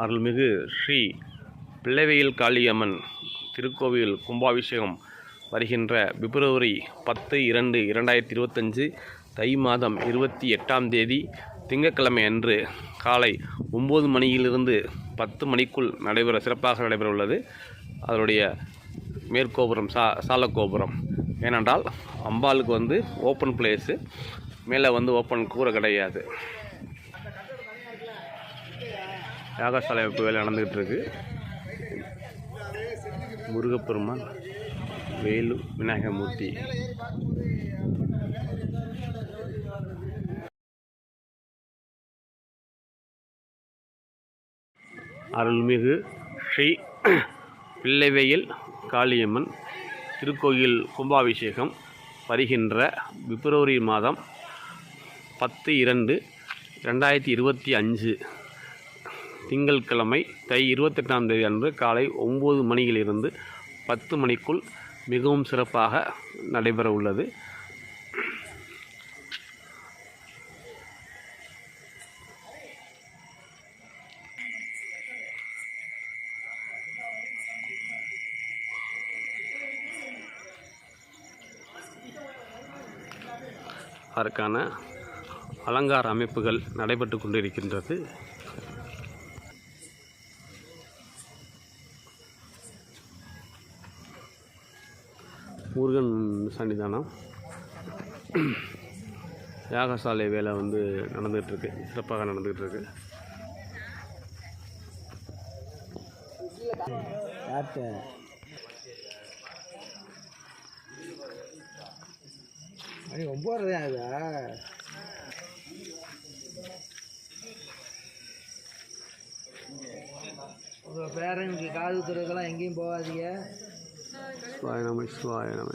அருள்மிகு ஸ்ரீ பிள்ளைவெயில் காளியம்மன் திருக்கோவில் கும்பாபிஷேகம் வருகின்ற பிப்ரவரி பத்து இரண்டு இரண்டாயிரத்தி இருபத்தஞ்சு தை மாதம் இருபத்தி எட்டாம் தேதி திங்கட்கிழமை அன்று காலை ஒம்பது மணியிலிருந்து பத்து மணிக்குள் நடைபெற சிறப்பாக நடைபெற உள்ளது அதனுடைய மேற்கோபுரம் சா சாலக்கோபுரம். ஏனென்றால் அம்பாளுக்கு வந்து ஓப்பன் பிளேஸு மேலே வந்து ஓப்பன் கூரை கிடையாது. யாகசாலை வைப்பு வேலை நடந்துகிட்டு இருக்கு முருகப்பெருமான் வேலு விநாயகமூர்த்தி. அருள்மிகு ஸ்ரீ பிள்ளைவெயில் காளியம்மன் திருக்கோயில் கும்பாபிஷேகம் வருகின்ற பிப்ரவரி மாதம் பத்து இரண்டு ரெண்டாயிரத்தி இருபத்தி அஞ்சு. திங்கட்கிழமை தை இருபத்தெட்டாம் தேதி அன்று காலை ஒம்பது மணியிலிருந்து பத்து மணிக்குள் மிகவும் சிறப்பாக நடைபெற உள்ளது. அதற்கான அலங்கார அமைப்புகள் நடைபெற்று கொண்டிருக்கின்றது. முருகன் சன்னிதானம் யாகசாலை வேலை வந்து நடந்துகிட்ருக்கு சிறப்பாக நடந்துகிட்ருக்கு. யார்கிட்ட? மணி ஒம்பது ஆகுதா உங்கள் பேரனுக்கு காது துறக்கெல்லாம் எங்கேயும் போகாதீங்க. शिवाय नम शिवाय नम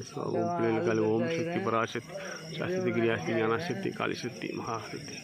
शक्ति पराशक्ति शास्त्री क्रियाशक्ति ज्ञानाशक्ति काली शक्ति महाशक्ति